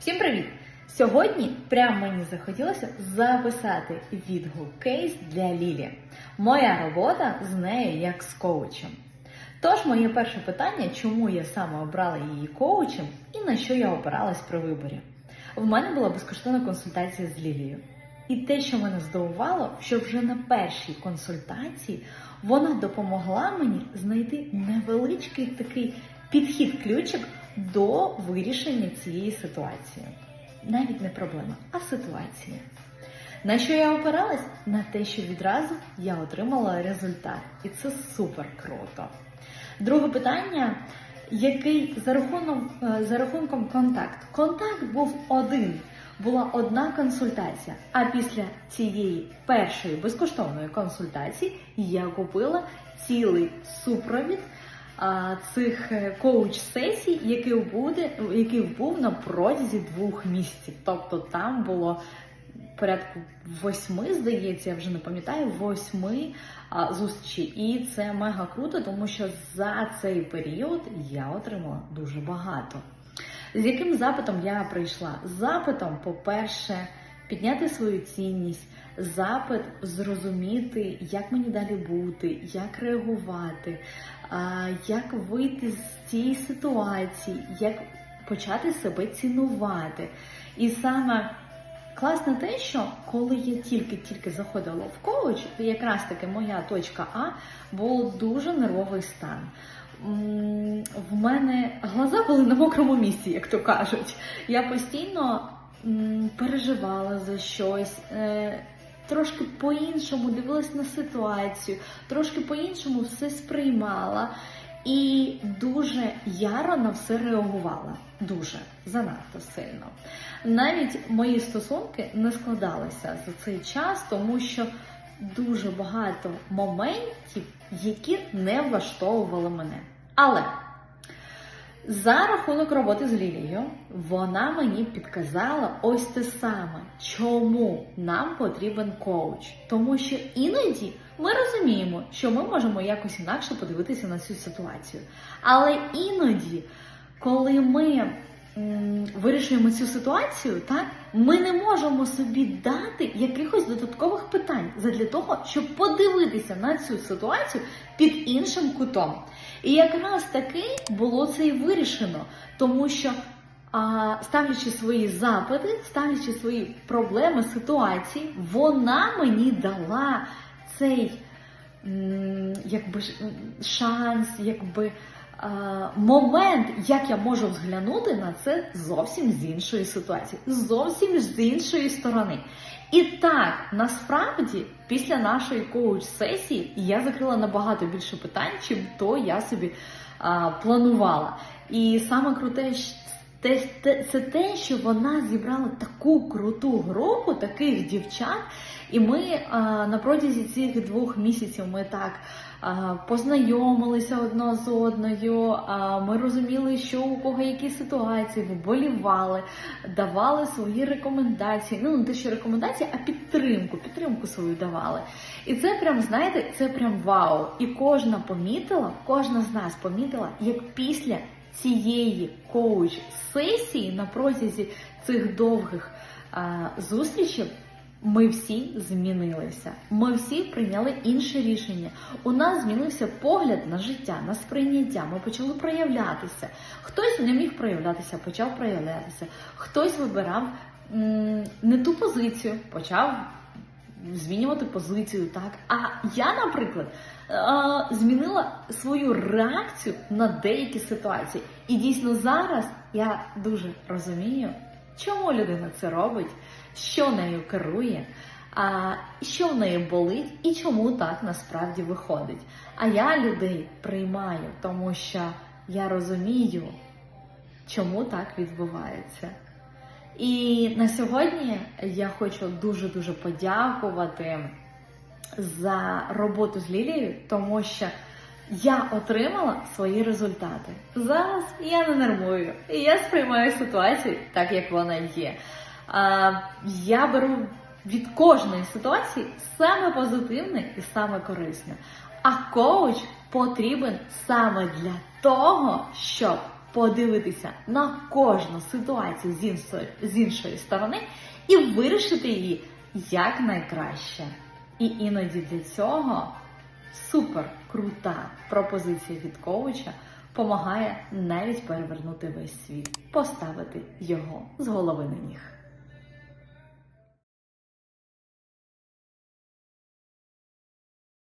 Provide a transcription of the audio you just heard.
Всім привіт! Сьогодні прямо мені захотілося записати відгук кейс для Лілі. Моя робота з нею як з коучем. Тож, моє перше питання, чому я саме обрала її коучем і на що я опиралась при виборі. В мене була безкоштовна консультація з Лілією. І те, що мене здивувало, що вже на першій консультації вона допомогла мені знайти невеличкий такий підхід-ключик до вирішення цієї ситуації. Навіть не проблема, а ситуація. На що я опиралась? На те, що відразу я отримала результат. І це супер круто. Друге питання. Який за рахунком, е, за рахунком контакт? Контакт був один, була одна консультація. А після цієї першої безкоштовної консультації я купила цілий супровід цих е, коуч-сесій, який буде, який був на протязі двох місяців. Тобто там було порядку восьми, здається, я вже не пам'ятаю, восьми зустрічі. І це мега круто, тому що за цей період я отримала дуже багато. З яким запитом я прийшла? Запитом, по-перше, підняти свою цінність, запит зрозуміти, як мені далі бути, як реагувати, як вийти з цієї ситуації, як почати себе цінувати. І саме класне те, що коли я тільки-тільки заходила в коуч, якраз таки моя точка А був дуже нервовий стан. В мене глаза були на мокрому місці, як то кажуть. Я постійно переживала за щось. е, Трошки по-іншому дивилась на ситуацію, трошки по-іншому все сприймала і дуже яро на все реагувала. Дуже занадто сильно. Навіть мої стосунки не складалися за цей час, тому що дуже багато моментів, які не влаштовували мене. Але за рахунок роботи з Лілією, вона мені підказала ось те саме, чому нам потрібен коуч. Тому що іноді ми розуміємо, що ми можемо якось інакше подивитися на цю ситуацію. Але іноді, коли ми вирішуємо цю ситуацію, так ми не можемо собі дати якихось додаткових питань задля того, щоб подивитися на цю ситуацію під іншим кутом. І якраз таки було це і вирішено, тому що а, ставлячи свої запити, ставлячи свої проблеми, ситуації, вона мені дала цей якби шанс, якби момент, як я можу взглянути на це зовсім з іншої ситуації, зовсім з іншої сторони. І так, насправді, після нашої коуч-сесії я закрила набагато більше питань, чим то я собі а, планувала. І саме круте це те, що вона зібрала таку круту групу таких дівчат, і ми на протязі цих двох місяців ми так познайомилися одна з одною. Ми розуміли, що у кого які ситуації, виболівали, давали свої рекомендації. Ну не те, що рекомендації, а підтримку, підтримку свою давали. І це прям, знаєте, це прям вау. І кожна помітила, кожна з нас помітила, як після цієї коуч-сесії на протязі цих довгих зустрічей. Ми всі змінилися. Ми всі прийняли інше рішення. У нас змінився погляд на життя, на сприйняття. Ми почали проявлятися. Хтось не міг проявлятися, почав проявлятися. Хтось вибирав м, не ту позицію, почав змінювати позицію. Так, а я, наприклад, е, змінила свою реакцію на деякі ситуації. І дійсно зараз я дуже розумію, чому людина це робить, що нею керує, що в неї болить і чому так насправді виходить. А я людей приймаю, тому що я розумію, чому так відбувається. І на сьогодні я хочу дуже-дуже подякувати за роботу з Лілією, тому що я отримала свої результати. Зараз я не нервую, і я сприймаю ситуацію так, як вона є. А, я беру від кожної ситуації саме позитивне і саме корисне. А коуч потрібен саме для того, щоб подивитися на кожну ситуацію з іншої, з іншої сторони і вирішити її якнайкраще. І іноді для цього супер крута пропозиція від коуча допомагає навіть перевернути весь світ, поставити його з голови на ніг.